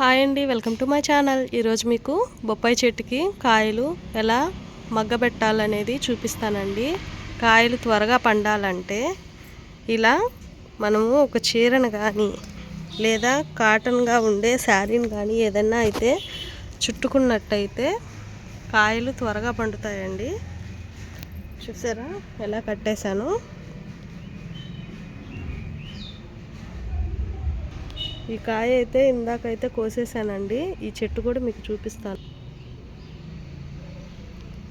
Hi అండి welcome to my channel. ఈరోజు మీకు బొప్పాయి చెట్టుకి కాయలు ఎలా మగ్గబెట్టాలనేది చూపిస్తానండి. కాయలు త్వరగా పండాలంటే ఇలా మనము ఒక చీరను కానీ లేదా కాటన్గా ఉండే శారీని కానీ ఏదన్నా అయితే చుట్టుకున్నట్టయితే కాయలు త్వరగా పండుతాయండి. చూసారా? ఎలా కట్టేశాను? ఈ కాయ అయితే ఇందాకైతే కోసేసానండి. ఈ చెట్టు కూడా మీకు చూపిస్తాను.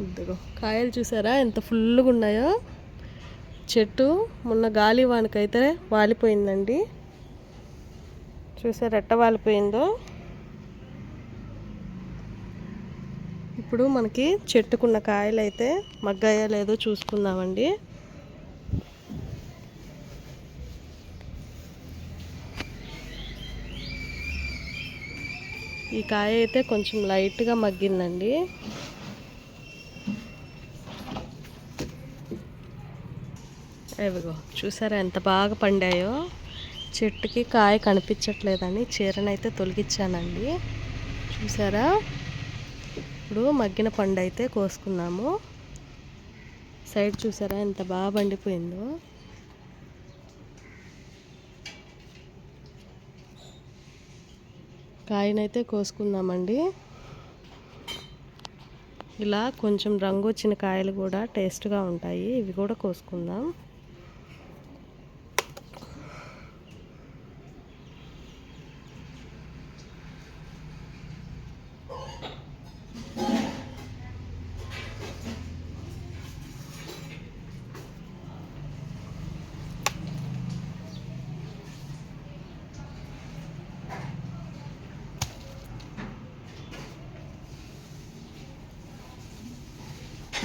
ఇదిగో కాయలు చూసారా? ఎంత ఫుల్గా ఉన్నాయో. చెట్టు మొన్న గాలి వానకైతే వాలిపోయిందండి. చూసారు ఎట్ట వాలిపోయిందో. ఇప్పుడు మనకి చెట్టుకున్న కాయలు అయితే మగ్గాయో లేదో చూసుకుందామండి. ఈ కాయ అయితే కొంచెం లైట్గా మగ్గిందండి. ఇవిగో చూసారా ఎంత బాగా పండాయో? చెట్టుకి కాయ కనిపించట్లేదని చీరనైతే తొలగించానండి చూసారా? ఇప్పుడు మగ్గిన పండు అయితే కోసుకున్నాము. సైడ్ చూసారా ఎంత బాగా పండిపోయిందో? కాయనైతే కోసుకుందామండి. ఇలా కొంచెం రంగు వచ్చిన కాయలు కూడా టేస్ట్గా ఉంటాయి. ఇవి కూడా కోసుకుందాం.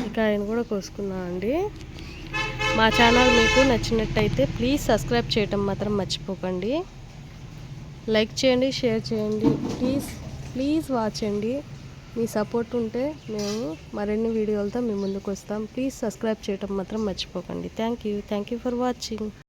ఇంకా ఆయన కూడా కోసుకున్నా అండి. మా ఛానల్ మీకు నచ్చినట్టయితే ప్లీజ్ సబ్స్క్రైబ్ చేయటం మాత్రం మర్చిపోకండి. లైక్ చేయండి షేర్ చేయండి. ప్లీజ్ ప్లీజ్ వాచ్ అండి. మీ సపోర్ట్ ఉంటే మేము మరిన్ని వీడియోలతో మీ ముందుకు వస్తాం. ప్లీజ్ సబ్స్క్రైబ్ చేయటం మాత్రం మర్చిపోకండి. Thank you. Thank you for watching.